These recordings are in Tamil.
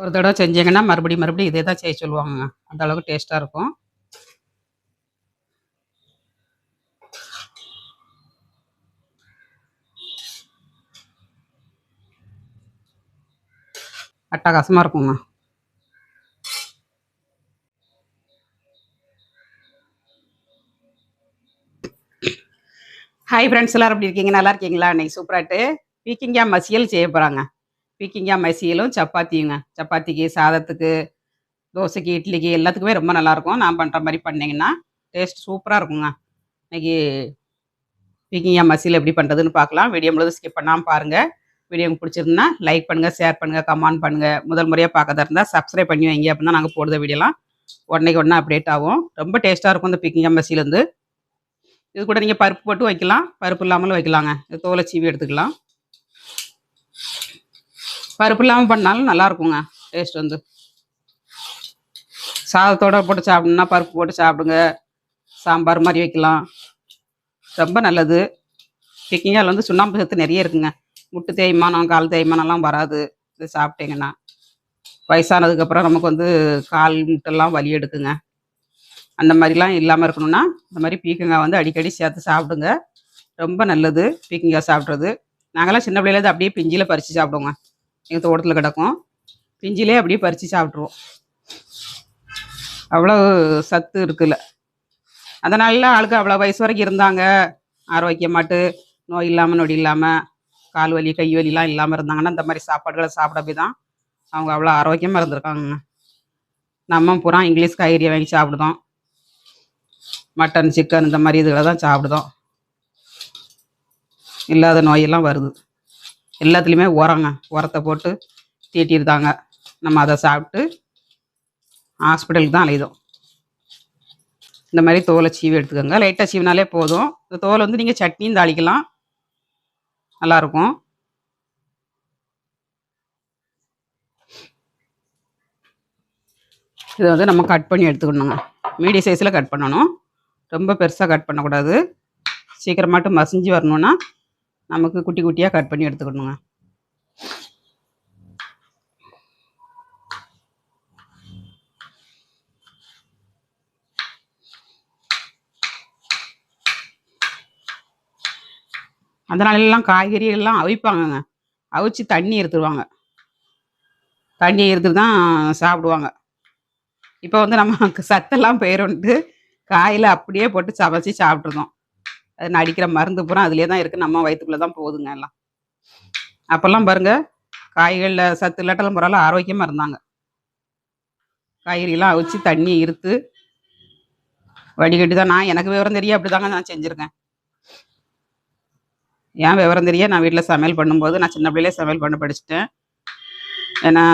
ஒரு தடவை செஞ்சீங்கன்னா மறுபடியும் மறுபடியும் இதே தான் செய்ய சொல்லுவாங்க அந்த அளவுக்கு டேஸ்ட்டாக இருக்கும். அட்டகாசமாக இருக்குங்க. ஹாய் ஃப்ரெண்ட்ஸ் எல்லாரும் எப்படி இருக்கீங்க? நல்லா இருக்கீங்களா? இன்னைக்கு சூப்பராட்டு பீக்கிங்காக மசியல் செய்ய போகிறாங்க பீக்கிங்கா மசியலும் சப்பாத்தியுங்க சப்பாத்திக்கு சாதத்துக்கு தோசைக்கு இட்லிக்கு எல்லாத்துக்குமே ரொம்ப நல்லாயிருக்கும். நான் பண்ணுற மாதிரி பண்ணிங்கன்னா டேஸ்ட் சூப்பராக இருக்குங்க. இன்னைக்கு பீக்கிங்கா மசியல் எப்படி பண்ணுறதுன்னு பார்க்கலாம். வீடியோ முழுவதும் ஸ்கிப் பண்ணாமல் பாருங்கள் வீடியோ பிடிச்சிருந்தா லைக் பண்ணுங்கள் ஷேர் பண்ணுங்கள் கமெண்ட் பண்ணுங்கள் முதல் முறையாக பார்க்கறதா இருந்தால் சப்ஸ்கிரைப் பண்ணி வைங்க. அப்படின்னா நாங்கள் போடுற வீடியோலாம் உடனேக்கு உடனே அப்டேட் ஆகும். ரொம்ப டேஸ்ட்டாக இருக்கும் இந்த பீக்கிங்கா மசிலேருந்து இது கூட நீங்கள் பருப்பு போட்டு வைக்கலாம். பருப்பு இல்லாமலும் வைக்கலாங்க. இது தோலை சீவி எடுத்துக்கலாம். பருப்பு இல்லாமல் பண்ணாலும் நல்லா இருக்குங்க டேஸ்ட் வந்து. சாதத்தோட போட்டு சாப்பிடணும்னா பருப்பு போட்டு சாப்பிடுங்க. சாம்பார் மாதிரி வைக்கலாம். ரொம்ப நல்லது. பிக்கிங்கால் வந்து சுண்ணாம்பு சத்து நிறைய இருக்குங்க. முட்டு தேய்மானம் கால் தேய்மானம்லாம் வராது. இது சாப்பிட்டீங்கன்னா. வயசானதுக்கப்புறம் நமக்கு வந்து கால் முட்டெல்லாம் வலி எடுக்குங்க. அந்த மாதிரிலாம் இல்லாமல் இருக்கணும்னா இந்த மாதிரி பீக்கங்காய் வந்து அடிக்கடி சேர்த்து சாப்பிடுங்க. ரொம்ப நல்லது பீக்கங்காய் சாப்பிட்றது. நாங்களாம் சின்ன பிள்ளையிலேருந்து அப்படியே பிஞ்சில் பறித்து சாப்பிடுவோங்க. எங்கள் தோட்டத்தில் கிடக்கும். பிஞ்சிலே அப்படியே பறித்து சாப்பிட்ருவோம் அவ்வளோ சத்து இருக்குல்ல. அதனால ஆளுக்கு அவ்வளோ வயசு வரைக்கும் இருந்தாங்க. ஆரோக்கியமாட்டு நோய் இல்லாமல் நொடி இல்லாமல் கால் வலி கை வலிலாம் இல்லாமல் இருந்தாங்கன்னா இந்த மாதிரி சாப்பாடுகளை சாப்பிட போய் தான் அவங்க அவ்வளோ ஆரோக்கியமாக இருந்திருக்காங்க நம்ம பூரா இங்கிலீஷ் காய்கறியை வாங்கி சாப்பிடுதோம். மட்டன் சிக்கன் இந்த மாதிரி இதுகளை தான் சாப்பிடுதோம். இல்லாத நோயெல்லாம் வருது. எல்லாத்துலேயுமே உரங்க உரத்தை போட்டு தீட்டியிருந்தாங்க நம்ம அதை சாப்பிட்டு ஹாஸ்பிட்டலுக்கு தான் அலையுதோம். இந்த மாதிரி தோலை சீவி எடுத்துக்கோங்க. லைட்டாக சீவினாலே போதும். இந்த தோலை வந்து நீங்கள் சட்னியும் தாளிக்கலாம். நல்லாயிருக்கும். இதை வந்து நம்ம கட் பண்ணி எடுத்துக்கணுங்க. மீடியம் சைஸில் கட் பண்ணணும். ரொம்ப பெருசாக கட் பண்ணக்கூடாது. சீக்கிரமாட்டு மசிஞ்சு வரணுன்னா நமக்கு குட்டி குட்டியாக கட் பண்ணி எடுத்துக்கணுங்க. அதனாலலாம் காய்கறி எல்லாம் அவிப்பாங்கங்க. அவிச்சு தண்ணி எடுத்துருவாங்க. தண்ணி எடுத்துட்டு தான் சாப்பிடுவாங்க. இப்போ வந்து நம்ம சத்தெல்லாம் போயிடும்ட்டு காயில் அப்படியே போட்டு சமைச்சி சாப்பிட்ருந்தோம் அது அடிக்கிற மருந்து பூரா அதுலேயே தான் இருக்குது நம்ம வயிற்றுக்குள்ளே தான் போகுதுங்க எல்லாம். அப்போல்லாம் பாருங்க காய்களில் சத்து இல்லாட்டெல்லாம் பரவாயில்ல ஆரோக்கியமாக இருந்தாங்க. காய்கறிலாம் அவிச்சு தண்ணி இருத்து வடிகட்டி தான் நான் எனக்கு விவரம் தெரிய அப்படி தாங்க நான் செஞ்சுருக்கேன். ஏன் விவரம் தெரிய? நான் வீட்டில் சமையல் பண்ணும்போது நான் சின்ன பிள்ளையிலே சமையல் பண்ண படிச்சுட்டேன். ஏன்னா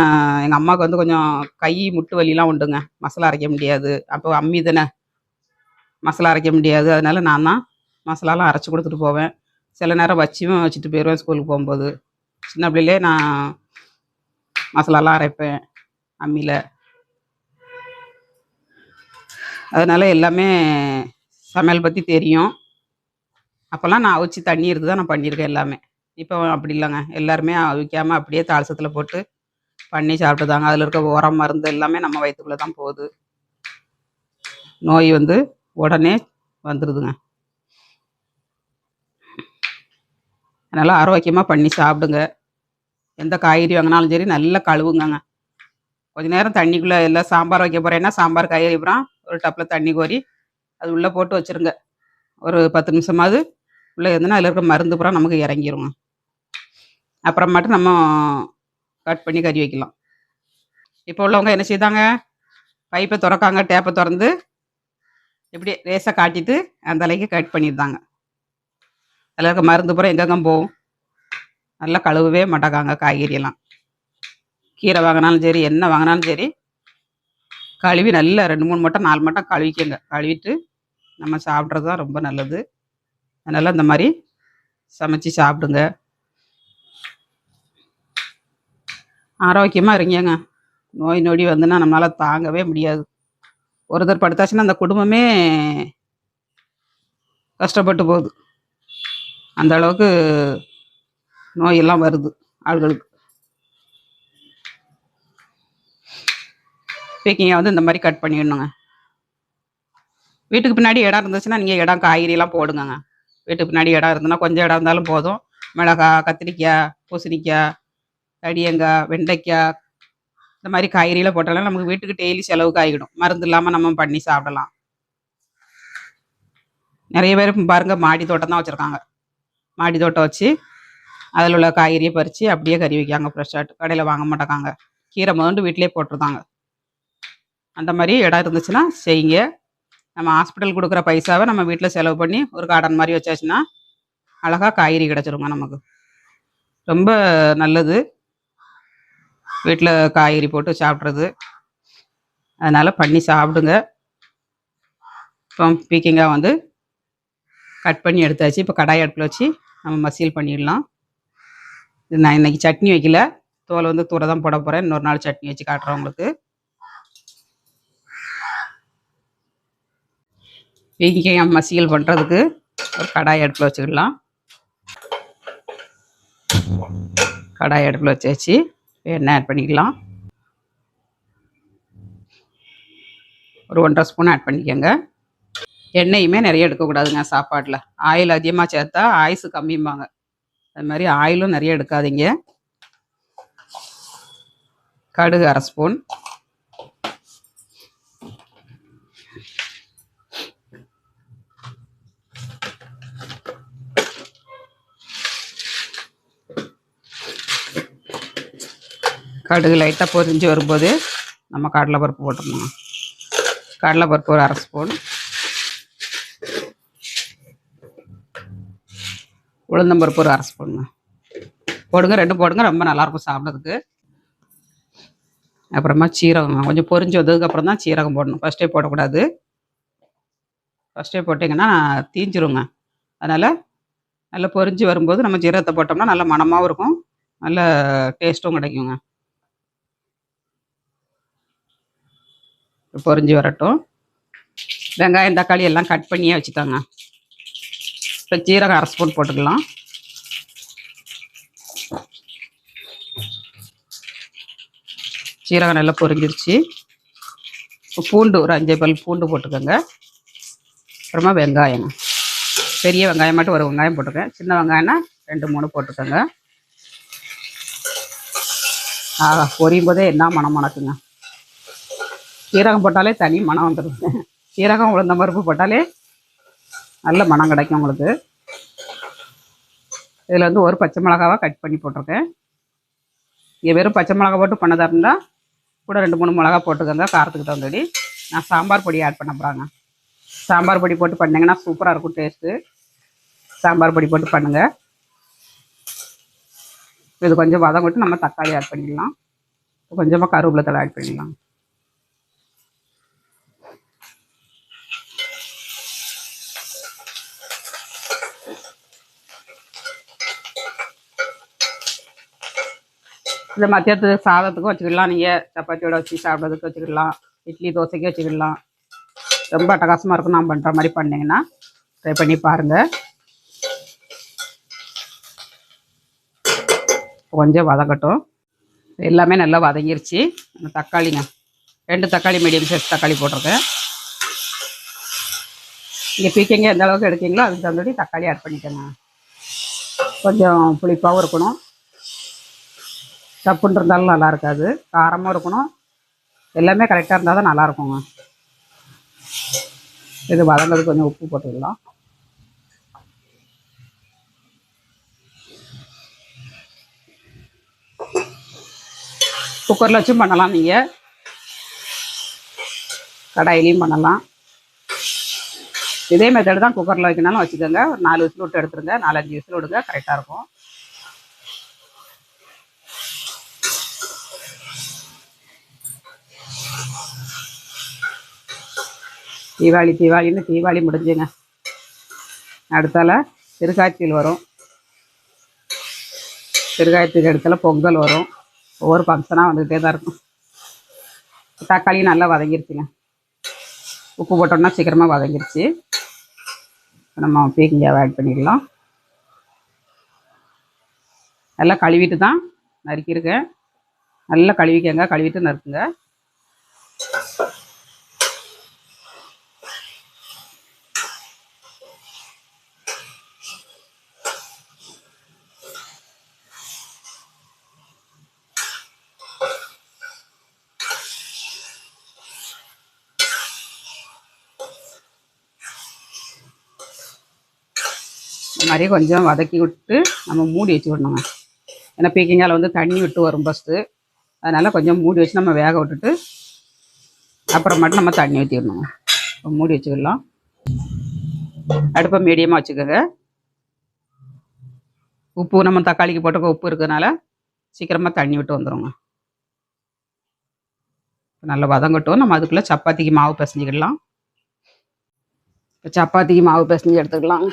எங்கள் அம்மாவுக்கு வந்து கொஞ்சம் கை முட்டு வலிலாம் உண்டுங்க. மசாலா அரைக்க முடியாது. அப்போ அம்மி தானே. மசாலா அரைக்க முடியாது. அதனால நான் தான் மசாலாலாம் அரைச்சி கொடுத்துட்டு போவேன். சில நேரம் வச்சியும் வச்சுட்டு போயிடுவேன் ஸ்கூலுக்கு போகும்போது. சின்ன பிள்ளையிலே நான் மசாலாலாம் அரைப்பேன் அம்மியில். அதனால் எல்லாமே சமையல் பற்றி தெரியும். அப்போல்லாம் நான் அவிச்சு தண்ணி எடுத்து தான் நான் பண்ணியிருக்கேன் எல்லாமே. இப்போ அப்படி இல்லைங்க. எல்லாருமே அவிக்காமல் அப்படியே தாளசத்தில் போட்டு பண்ணி சாப்பிட்டுதாங்க. அதில் இருக்க உரம் மருந்து எல்லாமே நம்ம வயிற்றுக்குள்ளே தான் போகுது. நோய் வந்து உடனே வந்துடுதுங்க அதனால் ஆரோக்கியமாக பண்ணி சாப்பிடுங்க. எந்த காய்கறி வாங்கினாலும் சரி நல்லா கழுவுங்கங்க. கொஞ்ச நேரம் தண்ணிக்குள்ளே எல்லாம் சாம்பார் வைக்க போகிறேன்னா சாம்பார் காய்கறி அப்புறம் ஒரு டப்பில் தண்ணி கோரி அது உள்ளே போட்டு வச்சுருங்க. ஒரு பத்து நிமிஷமாவது உள்ளே இருந்ததுன்னா அதில் இருக்கிற மருந்து பூரா நமக்கு இறங்கிருங்க. அப்புறமாட்டு நம்ம கட் பண்ணி கறி வைக்கலாம். இப்போ உள்ளவங்க என்ன செய்தாங்க? பைப்பை திறக்காங்க டேப்பை திறந்து இப்படி ரேஸாக காட்டிட்டு அந்த அளவுக்கு கட் பண்ணியிருந்தாங்க அதில் இருக்க மருந்து பூரா எங்கெங்க போகும். நல்லா கழுவவே மாட்டாங்க காய்கறி எல்லாம் கீரை வாங்கினாலும் சரி என்ன வாங்கினாலும் சரி கழுவி நல்லா ரெண்டு மூணு மட்டம் நாலு மட்டம் கழுவிக்கங்க. கழுவிட்டு நம்ம சாப்பிட்றது தான் ரொம்ப நல்லது. அதனால் இந்த மாதிரி சமைச்சு சாப்பிடுங்க. ஆரோக்கியமாக இருங்கங்க. நோய் நொடி வந்துன்னா நம்மளால் தாங்கவே முடியாது. ஒருத்தர் படுத்தாச்சுன்னா அந்த குடும்பமே கஷ்டப்பட்டு போகுது. அந்த அளவுக்கு நோயெல்லாம் வருது ஆள்களுக்கு. பேக்கிங்கை வந்து இந்த மாதிரி கட் பண்ணிடணுங்க. வீட்டுக்கு பின்னாடி இடம் இருந்துச்சுன்னா நீங்கள் இடம் காய்கறிலாம் போடுங்கங்க. வீட்டுக்கு பின்னாடி இடம் இருந்ததுன்னா கொஞ்சம் இடம் இருந்தாலும் போதும். மிளகாய் கத்திரிக்காய் பூசணிக்காய் தடியங்காய் வெண்டைக்காய் இந்த மாதிரி காய்கறியில் போட்டாலும் நமக்கு வீட்டுக்கு டெய்லி செலவுக்கு ஆகிடும். மருந்து இல்லாமல் நம்ம பண்ணி சாப்பிடலாம். நிறைய பேர் பாருங்க மாடி தோட்டம் தான் வச்சுருக்காங்க. மாடி தோட்டம் வச்சு அதில் உள்ள காய்கறியை பறித்து அப்படியே கறி வைக்காங்க ஃப்ரெஷ்ஷாக கடையில் வாங்க மாட்டாங்க. கீரை முதண்டு வீட்டிலே போட்டிருந்தாங்க. அந்த மாதிரி இடம் இருந்துச்சுன்னா செய்யுங்க. நம்ம ஹாஸ்பிட்டல் கொடுக்குற பைசாவை நம்ம வீட்டில் செலவு பண்ணி ஒரு கார்டன் மாதிரி வச்சாச்சுன்னா அழகாக காய்கறி கிடச்சிருங்க நமக்கு. ரொம்ப நல்லது. வீட்டில் காய்கறி போட்டு சாப்பிட்றது. அதனால் பண்ணி சாப்பிடுங்க. இப்போ பீக்கிங்காக வந்து கட் பண்ணி எடுத்தாச்சு. இப்போ கடாய் அடுப்பில் வச்சு நம்ம மசீல் பண்ணிடலாம். இது நான் இன்னைக்கு சட்னி வைக்கல. தோலை வந்து தூர தான் போட போகிறேன் இன்னொரு நாள் சட்னி வச்சு காட்டுறேன் உங்களுக்கு. வெங்காயம் மசியல் பண்ணுறதுக்கு ஒரு கடாய் அடுப்பில் வச்சுக்கலாம். கடாய் அடுப்பில் வச்சாச்சு. எண்ணெய் ஆட் பண்ணிக்கலாம். ஒரு ஒன்றரை ஸ்பூன் ஆட் பண்ணிக்கோங்க. எண்ணெயுமே நிறைய எடுக்கக்கூடாதுங்க சாப்பாட்டில். ஆயில் அதிகமாக சேர்த்தா ஆயுசு கம்மிம்பாங்க. அது மாதிரி ஆயிலும் நிறைய எடுக்காதீங்க. கடுகு அரை ஸ்பூன். கடுகு லைட்டாக பொரிஞ்சு வரும்போது நம்ம கடலைப்பருப்பு போட்டுடணும். கடலைப்பருப்பு ஒரு அரை ஸ்பூன். உளுந்தம்பருப்பு ஒரு அரை ஸ்பூனுங்க போடுங்க ரெண்டு போடுங்க ரொம்ப நல்லாயிருக்கும் சாப்பிட்றதுக்கு. அப்புறமா சீரகம் கொஞ்சம் பொரிஞ்சு வந்ததுக்கு அப்புறம் தான் சீரகம் போடணும். ஃபஸ்ட்டே போடக்கூடாது. ஃபஸ்ட்டே போட்டிங்கன்னா தீஞ்சிருங்க. அதனால் நல்லா பொரிஞ்சு வரும்போது நம்ம ஜீரகத்தை போட்டோம்னா நல்ல மணமாகவும் இருக்கும். நல்ல டேஸ்ட்டும் கிடைக்குங்க. பொரிஞ்சு வரட்டும். வெங்காயம் தக்காளி எல்லாம் கட் பண்ணியே வச்சுட்டாங்க இப்போ ஜீரகம் அரை ஸ்பூன் போட்டுக்கலாம். சீரகம் நல்லா பொரிஞ்சிருச்சு. இப்போ பூண்டு ஒரு அஞ்சு பல் பூண்டு போட்டுக்கோங்க. அப்புறமா வெங்காயம். பெரிய வெங்காயம் மட்டும் ஒரு வெங்காயம் போட்டுக்கேன் சின்ன வெங்காயம்னா ரெண்டு மூணு போட்டுக்கோங்க. ஆஹா பொரியும் போதே என்ன மனம் மணக்குங்க. சீரகம் போட்டாலே தனி மனம் வந்துடும் சீரகம் உளுந்த பருப்பு போட்டாலே நல்ல மனம் கிடைக்கும் உங்களுக்கு. இதில் வந்து ஒரு பச்சை மிளகாவாக கட் பண்ணி போட்டிருக்கேன். இங்கே வெறும் பச்சை மிளகா போட்டு பண்ணதாக இருந்தால் கூட ரெண்டு மூணு மிளகா போட்டுக்கோங்க காரத்துக்கு தகுந்தபடி நான் சாம்பார் பொடி ஆட் பண்ண போகிறாங்க சாம்பார் பொடி போட்டு பண்ணிங்கன்னா சூப்பராக இருக்கும் டேஸ்ட்டு சாம்பார் பொடி போட்டு பண்ணுங்கள் இது கொஞ்சம் வதம் விட்டு நம்ம தக்காளி ஆட் பண்ணிடலாம். கொஞ்சமாக கருவேப்பிலை தலை ஆட் பண்ணிடலாம். இந்த மத்தியத்துக்கு சாதத்துக்கும் வச்சுக்கிடலாம். நீங்கள் சப்பாத்தியோட வச்சு சாப்பிட்றதுக்கு வச்சுக்கிடலாம். இட்லி தோசைக்கு வச்சுக்கிடலாம். ரொம்ப அட்டகாசமாக இருக்கும். நான் பண்ணுற மாதிரி பண்ணிங்கன்னா ட்ரை பண்ணி பாருங்கள் கொஞ்சம் வதக்கட்டும் எல்லாமே நல்லா வதங்கிருச்சு. அந்த தக்காளிங்க. ரெண்டு தக்காளி மீடியம் சைஸ் தக்காளி போட்டிருக்கேன். நீங்கள் பீக்கிங்க எந்த அளவுக்கு எடுக்கீங்களோ அதுக்கு தகுந்தபடி தக்காளி ஆட் பண்ணிக்கோங்க. கொஞ்சம் புளிப்பாகவும் இருக்கணும். சப்புன்னு இருந்தாலும் நல்லா இருக்காது காரமும் இருக்கணும். எல்லாமே கரெக்டாக இருந்தால் தான் நல்லா இருக்குங்க இது வதங்கிறது கொஞ்சம் உப்பு போட்டுக்கலாம். குக்கரில் வச்சும் பண்ணலாம் நீங்கள் கடாயிலையும் பண்ணலாம். இதே மெத்தடு தான் குக்கரில் வைக்கணாலும் வச்சுக்கோங்க. ஒரு நாலு விசில் விட்டு எடுத்துருங்க. நாலஞ்சு விசில் விடுங்க. கரெக்டாக இருக்கும். தீபாவளி தீபாவளின்னு தீபாவளி முடிஞ்சுங்க. அடுத்தால திருக்காய்ச்சல் வரும். திருக்காய்ச்சல் அடுத்தால பொங்கல் வரும். ஒவ்வொரு ஃபங்க்ஷனாக வந்துக்கிட்டே தான் இருக்கும். தக்காளி நல்லா வதங்கிருச்சுங்க. உப்பு போட்டோம்னா சீக்கிரமாக வதங்கிருச்சு. நம்ம பீக்கிங்காவை ஆட் பண்ணிடலாம். நல்லா கழுவிட்டு தான் நறுக்கியிருக்கேன் நல்லா கழுவிக்கங்க கழுவிட்டு நறுக்குங்க. மாதிரி கொஞ்சம் வதக்கி விட்டு நம்ம மூடி வச்சு விடணுங்க. ஏன்னா பீக்கிங்கால் வந்து தண்ணி விட்டு வரும் ஃபஸ்ட்டு அதனால் கொஞ்சம் மூடி வச்சு நம்ம வேக விட்டுட்டு அப்புறம் மட்டும் நம்ம தண்ணி ஊற்றிடணுங்க மூடி வச்சுக்கலாம் அடுப்பை மீடியமாக வச்சுக்கோங்க. உப்பு நம்ம தக்காளிக்கு போட்டுக்க உப்பு இருக்கிறதுனால சீக்கிரமாக தண்ணி விட்டு வந்துடுங்க நல்லா வதங்கட்டும். நம்ம அதுக்குள்ளே சப்பாத்திக்கு மாவு பிசைஞ்சிக்கிடலாம். இப்போ சப்பாத்திக்கு மாவு பிசைஞ்சு எடுத்துக்கலாம்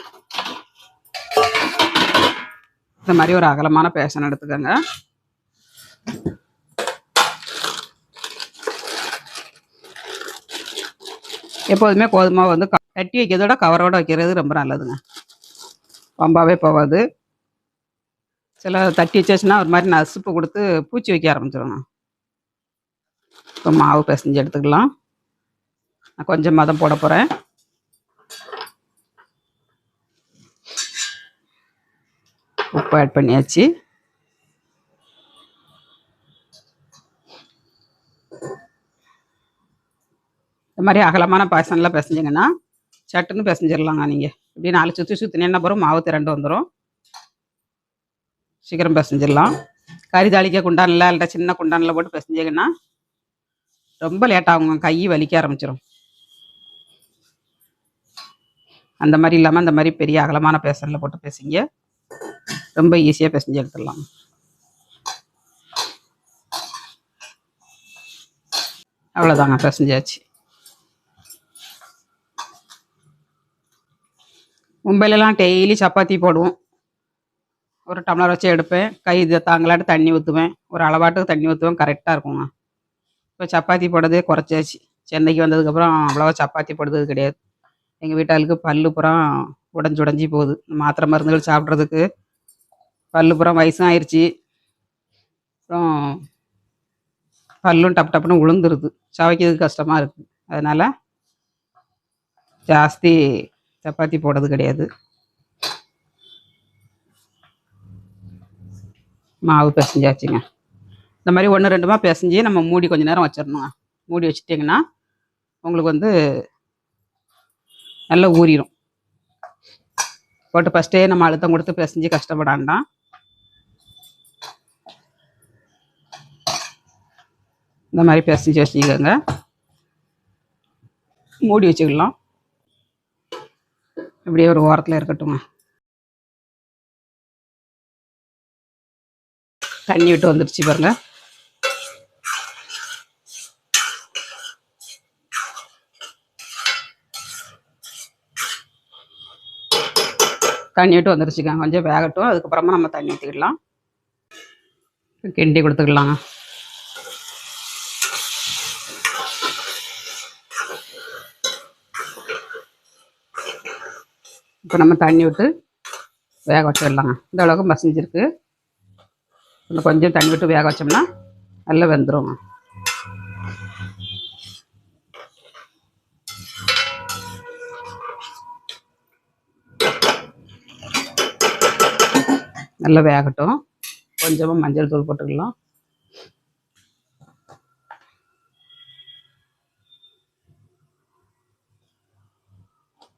இந்த மாதிரி ஒரு அகலமான பேசன் எடுத்துக்கோங்க. எப்போதுமே கோதுமை வந்து கட்டி வைக்கிறதோட கவரோட வைக்கிறது ரொம்ப நல்லதுங்க. பம்பாவே போகாது. சில தட்டி வச்சாச்சுன்னா ஒரு மாதிரி நசுப்பு கொடுத்து பூச்சி வைக்க ஆரம்பிச்சிருங்க. இப்போ மாவு பிசைஞ்சு எடுத்துக்கலாம். நான் கொஞ்சமாக தான் போட போகிறேன் உப்பு ஆட் பண்ணியாச்சு. இந்த மாதிரி அகலமான பாயசம்லாம் பிசைஞ்சிங்கன்னா சட்டுன்னு பிசைஞ்சிடலாங்க நீங்கள் இப்படி நாலு சுற்றி சுற்றினேன்னா அப்புறம் மாவு திரண்டு வந்துடும் சீக்கிரம் பிசைஞ்சிடலாம் கறி தாளிக்க குண்டானில் இல்லை சின்ன குண்டானில் போட்டு பிசைஞ்சிங்கன்னா ரொம்ப லேட்டாகுங்க கை வலிக்க ஆரம்பிச்சிடும் அந்த மாதிரி இல்லாமல் அந்த மாதிரி பெரிய அகலமான பேசனில் போட்டு பேசுங்க. ரொம்ப ஈஸியாக பிசைஞ்சு எடுத்துடலாம். அவ்வளோதாங்க பிசைஞ்சாச்சு மும்பையிலலாம் டெய்லி சப்பாத்தி போடுவோம். ஒரு டம்ளர் வச்சு எடுப்பேன். கை இது தாங்களாட்டு தண்ணி ஊற்றுவேன் ஒரு அளவாட்டுக்கு தண்ணி ஊற்றுவேன் கரெக்டாக இருக்குங்க. இப்போ சப்பாத்தி போடுறதே குறைச்சாச்சு. சென்னைக்கு வந்ததுக்கப்புறம் அவ்வளோவா சப்பாத்தி போடுறது கிடையாது. எங்கள் வீட்டாளுக்கு பல்லு புறம் உடஞ்சி உடஞ்சி போகுது. மாத்திரை மருந்துகள் சாப்பிட்றதுக்கு பல்லு பூரா வயசும் ஆயிடுச்சு அப்புறம் பல்லும் டப்பு டப்புன்னு உளுந்துருது. சவைக்கிறதுக்கு கஷ்டமாக இருக்குது அதனால் ஜாஸ்தி சப்பாத்தி போடுறது கிடையாது. மாவு பிசைஞ்சாச்சுங்க. இந்த மாதிரி ஒன்று ரெண்டுமா பிசைஞ்சு நம்ம மூடி கொஞ்சம் நேரம் வச்சிடணுங்க. மூடி வச்சிட்டிங்கன்னா உங்களுக்கு வந்து நல்லா ஊறிடும் போட்டு ஃபஸ்ட்டே நம்ம அழுத்தம் கொடுத்து பிசைஞ்சு கஷ்டப்படாண்டாம் இந்த மாதிரி பிசைஞ்சு வச்சுக்கோங்க மூடி வச்சுக்கலாம். இப்படியே ஒரு ஓரத்தில் இருக்கட்டுங்க தண்ணி விட்டு வந்துடுச்சு பாருங்க. தண்ணி விட்டு வந்துருச்சுங்க கொஞ்சம் வேகட்டும். அதுக்கப்புறமா நம்ம தண்ணி ஊற்றிக்கலாம் கிண்டி கொடுத்துக்கலாங்க. இப்போ நம்ம தண்ணி விட்டு வேக வச்சிடலாங்க. இந்த அளவுக்கு மசிஞ்சிருக்கு. இன்னும் கொஞ்சம் தண்ணி விட்டு வேக வச்சோம்னா நல்லா வெந்துடும் நல்லா வேகட்டும். கொஞ்சமாக மஞ்சள் தூள் போட்டுக்கலாம்.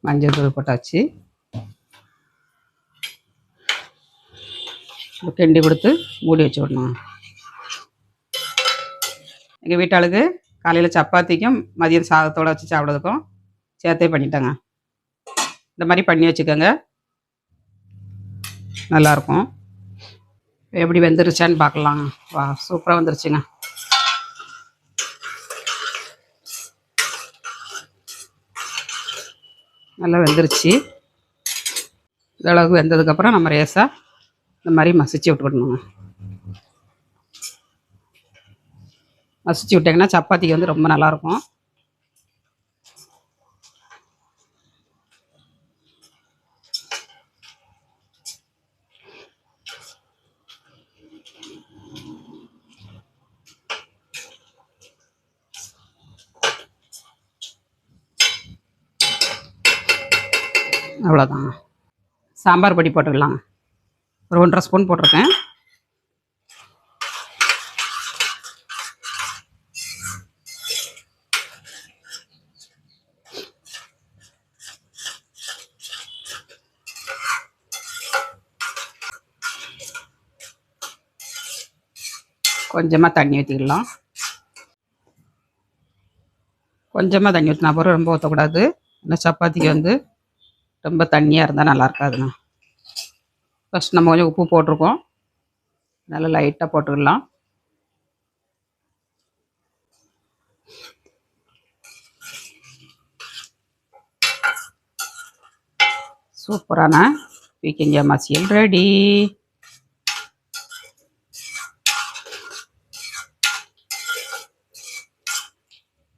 மஞ்சள் தூள் போட்டாச்சு. கிண்டி கொடுத்து மூடி வச்சு விடணும் எங்கள் வீட்டாளுக்கு காலையில் சப்பாத்திக்கும் மதியம் சாதத்தோடு வச்சு சாப்பிட்றதுக்கும் சேர்த்தே பண்ணிட்டேங்க இந்த மாதிரி பண்ணி வச்சுக்கோங்க நல்லாயிருக்கும் எப்படி வெந்துருச்சான்னு பார்க்கலாம் வா சூப்பராக வந்துருச்சுங்க நல்லா வெந்துருச்சு இந்த அளவுக்கு வெந்ததுக்கப்புறம் நம்ம ரேஸாக இந்த மாதிரி மசிச்சு விட்டுக்கணுங்க மசிச்சு விட்டிங்கன்னா சப்பாத்திக்கு வந்து ரொம்ப நல்லாயிருக்கும். அவ்வளோதாங்க சாம்பார் பொடி போட்டுக்கலாங்க. ஒரு ஒன்றரை ஸ்பூன் போட்டிருக்கேன். கொஞ்சமாக தண்ணி ஊற்றிக்கலாம் கொஞ்சமாக தண்ணி ஊற்றினா அப்புறம் ரொம்ப ஊற்றக்கூடாது இந்த சப்பாத்திக்கு வந்து ரொம்ப தண்ணியாக இருந்தால் நல்லா இருக்காதுண்ணா. ஃபஸ்ட் நம்ம கொஞ்சம் உப்பு போட்டிருக்கோம். நல்லா லைட்டாக போட்டுக்கலாம். சூப்பரான பீக்கங்க மசியல் ரெடி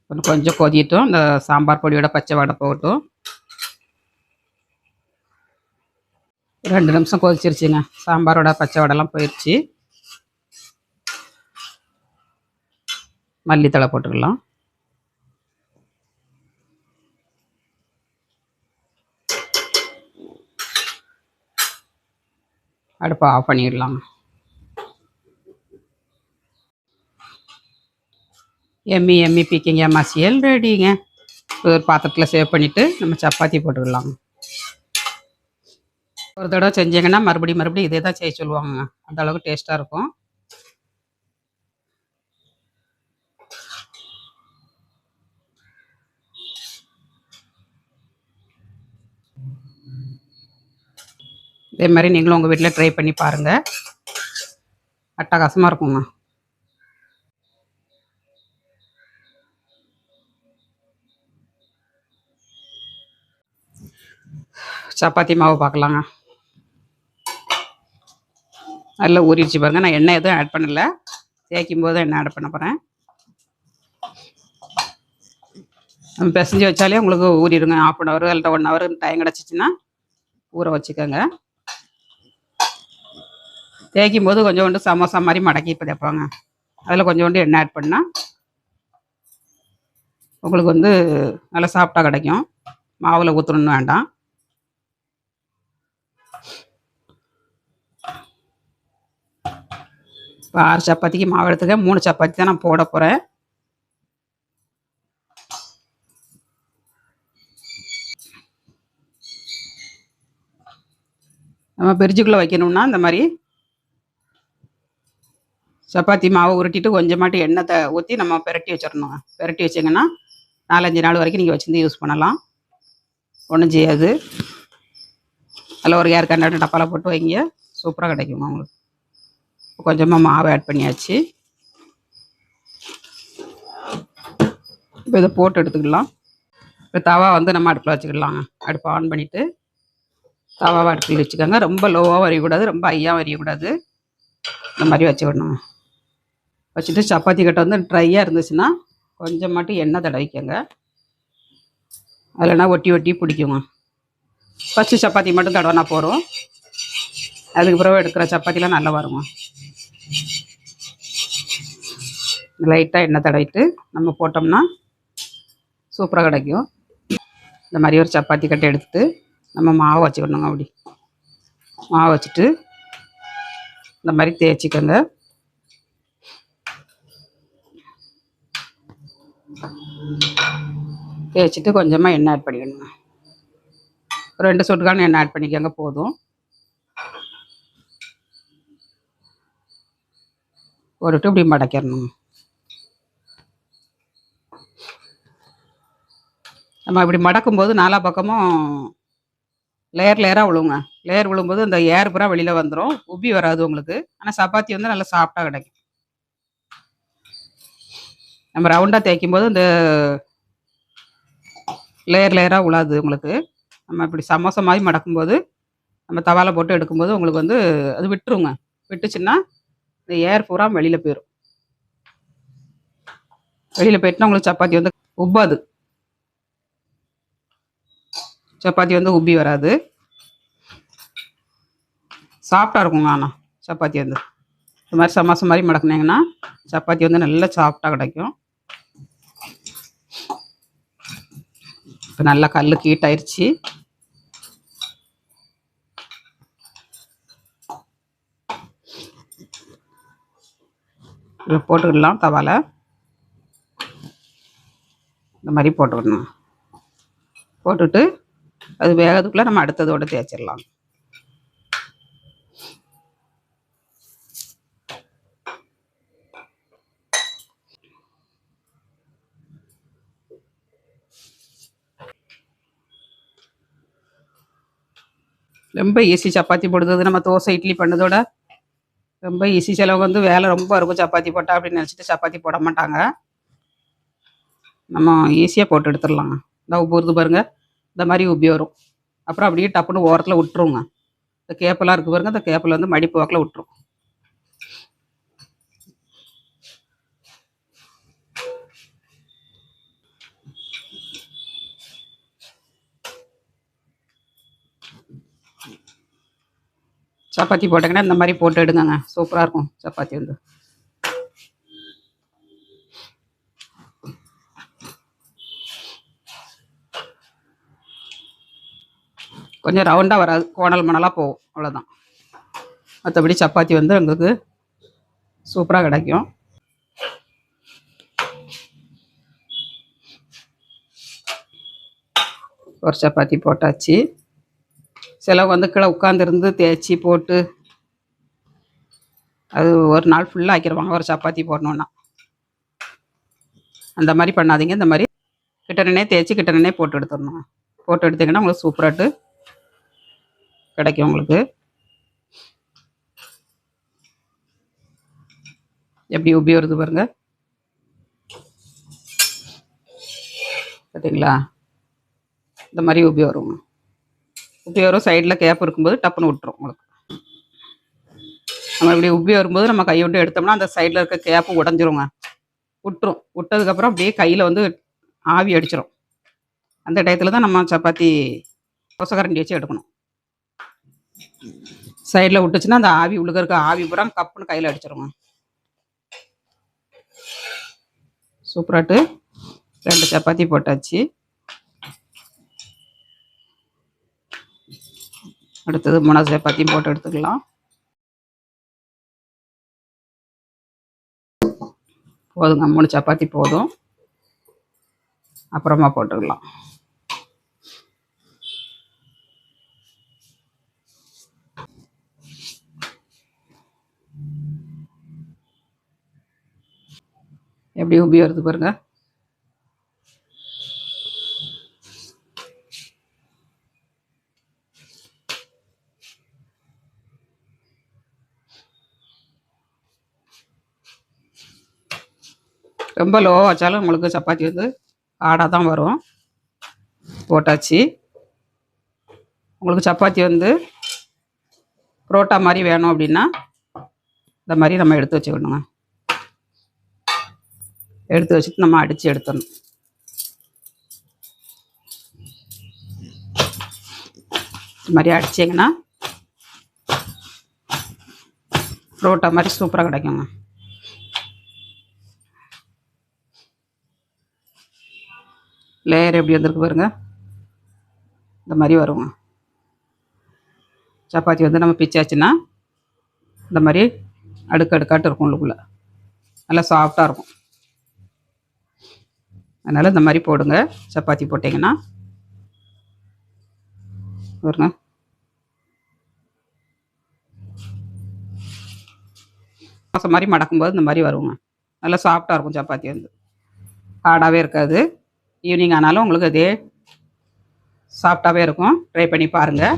கொஞ்சம் கொஞ்சம் கொதியட்டும். இந்த சாம்பார் பொடியோட பச்சை வடை போகட்டும். ரெண்டு நிமிஷம் கொதிச்சிருச்சுங்க. சாம்பாரோட பச்சை வடைலாம் போயிடுச்சு மல்லித்தழை போட்டுக்கலாம். அடுப்பை ஆஃப் பண்ணிடலாம் எம்மி எம்மி பீக்கிங்க மசியல் ரெடிங்க ஒரு பாத்திரத்தில் சேவ் பண்ணிவிட்டு நம்ம சப்பாத்தி போட்டுக்கலாம் ஒரு தடவை செஞ்சீங்கன்னா மறுபடியும் மறுபடியும் இதே தான் செய்ய சொல்லுவாங்க அந்த அளவுக்கு டேஸ்ட்டாக இருக்கும். இதே மாதிரி நீங்களும் உங்கள் வீட்டில் ட்ரை பண்ணி பாருங்கள் அட்டகாசமாக இருக்குங்க. சப்பாத்தி மாவு பார்க்கலாங்க நல்லா ஊறிடுச்சு பாருங்கள் நான் எண்ணெய் எதுவும் ஆட் பண்ணலை. தேய்க்கும் போது எண்ணெய் ஆட் பண்ண போகிறேன் நம்ம பிசைஞ்சு வச்சாலே உங்களுக்கு ஊறிடுங்க. ஆஃப் அன் ஹவர் இல்லை ஒன் ஹவர் டைம் கிடச்சிச்சின்னா ஊற வச்சுக்கோங்க. தேய்க்கும் போது கொஞ்சோண்டு சமோசா மாதிரி மடக்கி இப்போ தேய்ப்பாங்க. அதில் கொஞ்சோண்டு எண்ணெய் ஆட் பண்ணால் உங்களுக்கு வந்து நல்லா சாஃப்டாக கிடைக்கும். மாவில் ஊற்றணும்னு வேண்டாம். இப்போ ஆறு சப்பாத்திக்கு மாவு எடுத்துக்க மூணு சப்பாத்தி தான் நான் போட போகிறேன் நம்ம பிரிட்ஜுக்குள்ளே வைக்கணும்னா இந்த மாதிரி சப்பாத்தி மாவு உருட்டிட்டு கொஞ்சமாட்டு எண்ணெய் ஊற்றி நம்ம பெரட்டி வச்சிடணும். பெரட்டி வச்சிங்கன்னா நாலஞ்சு நாள் வரைக்கும் நீங்கள் வச்சுருந்து யூஸ் பண்ணலாம். ஒன்றும் செய்யாது. அதில் ஒரு ஏர் கண்டாட்டு டப்பாவில் போட்டு வைங்க. சூப்பராக கிடைக்குங்க உங்களுக்கு. கொஞ்சமாக மாவு ஆட் பண்ணியாச்சு. இப்போ இதை போட்டு எடுத்துக்கலாம். இப்போ தவா வந்து நம்ம அடுப்பில் வச்சுக்கலாங்க. அடுப்பை ஆன் பண்ணிவிட்டு தவாவை அடுப்பில் வச்சுக்கோங்க. ரொம்ப லோவாக வரையக்கூடாது ரொம்ப ஹையாக வரையக்கூடாது. இந்த மாதிரி வச்சு வச்சுட்டு சப்பாத்தி கட்டை வந்து ட்ரையாக இருந்துச்சுன்னா கொஞ்சம் மட்டும் எண்ணெய் தடவிக்கங்க. அதில்னா ஒட்டி ஒட்டி பிடிக்குங்க. ஃபஸ்ட்டு சப்பாத்தி மட்டும் தடவைனா போகிறோம் அதுக்கு பிறகு எடுக்கிற சப்பாத்திலாம் நல்லா வருங்க. லைட்டாக எண்ணெய் தடவிட்டு நம்ம போட்டோம்னா சூப்பராக கிடைக்கும். இந்த மாதிரி ஒரு சப்பாத்தி கட்டை எடுத்து நம்ம மாவு வச்சுக்கணுங்க அப்படி. மாவு வச்சுட்டு இந்த மாதிரி தேய்ச்சிக்கோங்க. தேய்ச்சிட்டு கொஞ்சமாக எண்ணெய் ஆட் பண்ணிக்கணுங்க. ரெண்டு சொட்டுக்கான எண்ணெய் ஆட் பண்ணிக்கோங்க போதும். போட்டுட்டு இப்படி மடக்கிறணும் நம்ம இப்படி மடக்கும்போது நாலா பக்கமும் லேயர் லேயராக விழுவுங்க லேயர் விழும்போது அந்த ஏர் பூரா வெளியில் வந்துடும் உப்பி வராது உங்களுக்கு. ஆனால் சப்பாத்தி வந்து நல்லா சாஃப்டாக கிடைக்கும். நம்ம ரவுண்டாக தேய்க்கும் போது இந்த லேயர் லேயராக உழாது உங்களுக்கு. நம்ம இப்படி சமோசா மாதிரி மடக்கும்போது நம்ம தவால போட்டு எடுக்கும்போது உங்களுக்கு வந்து அது விட்டுருங்க. விட்டுச்சுன்னா இந்த ஏர் பூரா வெளியில் போயிடும் வெளியில் போயிட்டுனா உங்களுக்கு சப்பாத்தி வந்து உப்பாது. சப்பாத்தி வந்து உப்பி வராது. சாஃப்டாக இருக்குங்க ஆனால் சப்பாத்தி வந்து. இந்த மாதிரி சமாசம் மாதிரி மடக்குனீங்கன்னா சப்பாத்தி வந்து நல்லா சாஃப்டாக கிடைக்கும். இப்போ நல்லா கல் கீட்டாயிருச்சு போட்டுக்கலாம் தவால. இந்த மாதிரி போட்டுக்கணும். போட்டுட்டு அது வேகத்துக்குள்ளே நம்ம அடுத்ததோடு தேய்ச்சிடலாம். ரொம்ப ஈஸி சப்பாத்தி போடுறது நம்ம தோசை இட்லி பண்ணதோட ரொம்ப ஈஸி சிலவங்க வந்து வேலை ரொம்ப இருக்கும். சப்பாத்தி போட்டால் அப்படின்னு நினச்சிட்டு சப்பாத்தி போட மாட்டாங்க. நம்ம ஈஸியாக போட்டு எடுத்துடலாங்க. இந்த உப்பு வருது பாருங்க. இந்த மாதிரி உப்பி வரும். அப்புறம் அப்படியே டப்புன்னு ஓரத்தில் விட்டுருங்க இந்த கேப்பெல்லாம் இருக்குது பாருங்க. இந்த கேப்பில் வந்து மடிப்பு வாக்கில் விட்டுரும். சப்பாத்தி போட்டிங்கன்னா இந்த மாதிரி போட்டு எடுங்கங்க. சூப்பராக இருக்கும் சப்பாத்தி வந்து. கொஞ்சம் ரவுண்டாக வராது. கோணல் மணலாக போகும். அவ்வளோதான் மற்றபடி சப்பாத்தி வந்து எங்களுக்கு சூப்பராக கிடைக்கும். ஒரு சப்பாத்தி போட்டாச்சு. சிலவங்க வந்து கீழே உட்காந்துருந்து தேய்ச்சி போட்டு அது ஒரு நாள் ஃபுல்லாக ஆக்கிடுவாங்க ஒரு சப்பாத்தி போடணுன்னா அந்த மாதிரி பண்ணாதீங்க. இந்த மாதிரி கிட்டனே தேய்ச்சி கிட்டனே போட்டு எடுத்துடணும். போட்டு எடுத்தீங்கன்னா உங்களுக்கு சூப்பராட்டு கிடைக்கும் உங்களுக்கு. எப்படி உப்பி வருது பாருங்க. பார்த்தீங்களா இந்த மாதிரி உபி வருவோம் உப்பி வரும் சைடில் கேப் இருக்கும்போது டப்புன்னு விட்டுரும் உங்களுக்கு நம்ம இப்படி உப்பி வரும்போது நம்ம கையை விட்டு எடுத்தோம்னா அந்த சைடில் இருக்க கேப்பு உடஞ்சிருங்க. விட்டுரும். விட்டதுக்கப்புறம் அப்படியே கையில் வந்து ஆவி அடிச்சிடும் அந்த டயத்தில் தான் நம்ம சப்பாத்தி கொசக்கரண்டி வச்சு எடுக்கணும். சைடில் விட்டுச்சுன்னா அந்த ஆவி உள்ளுக்க இருக்க ஆவி பூரா கப்புன்னு கையில் அடிச்சிருங்க. சூப்பராட்டு. ரெண்டு சப்பாத்தி போட்டாச்சு. அடுத்தது மூணாவது சப்பாத்தியும் போட்டு எடுத்துக்கலாம். போதுங்க மூணு சப்பாத்தி போதும். அப்புறமா போட்டுக்கலாம் எப்படி உபி வருது பாருங்க. ரொம்ப லோ வச்சாலும் உங்களுக்கு சப்பாத்தி வந்து ஆடாக தான் வரும். போட்டாச்சு. உங்களுக்கு சப்பாத்தி வந்து புரோட்டா மாதிரி வேணும் அப்படின்னா இந்த மாதிரி நம்ம எடுத்து வச்சுக்கணுங்க. எடுத்து வச்சுட்டு நம்ம அடித்து எடுத்துடணும். இந்த மாதிரி அடிச்சிங்கன்னா புரோட்டா மாதிரி சூப்பராக கிடைக்குங்க. லேயர் எப்படி வந்திருக்கு பாருங்கள் இந்த மாதிரி வருங்க சப்பாத்தி வந்து நம்ம பிச்சாச்சுன்னா இந்த மாதிரி அடுக்கு அடுக்காட்டு இருக்கும் உள்ளுக்குள்ளே. நல்லா சாஃப்டாக இருக்கும். அதனால் இந்த மாதிரி போடுங்க. சப்பாத்தி போட்டிங்கன்னா. பாருங்க. மாதம் மாதிரி மடக்கும்போது இந்த மாதிரி வருவோங்க நல்லா சாஃப்டாக இருக்கும் சப்பாத்தி வந்து. ஹார்டாகவே இருக்காது. ஈவினிங் ஆனாலும் உங்களுக்கு அதே சாஃப்டாகவே இருக்கும். ட்ரை பண்ணி பாருங்கள்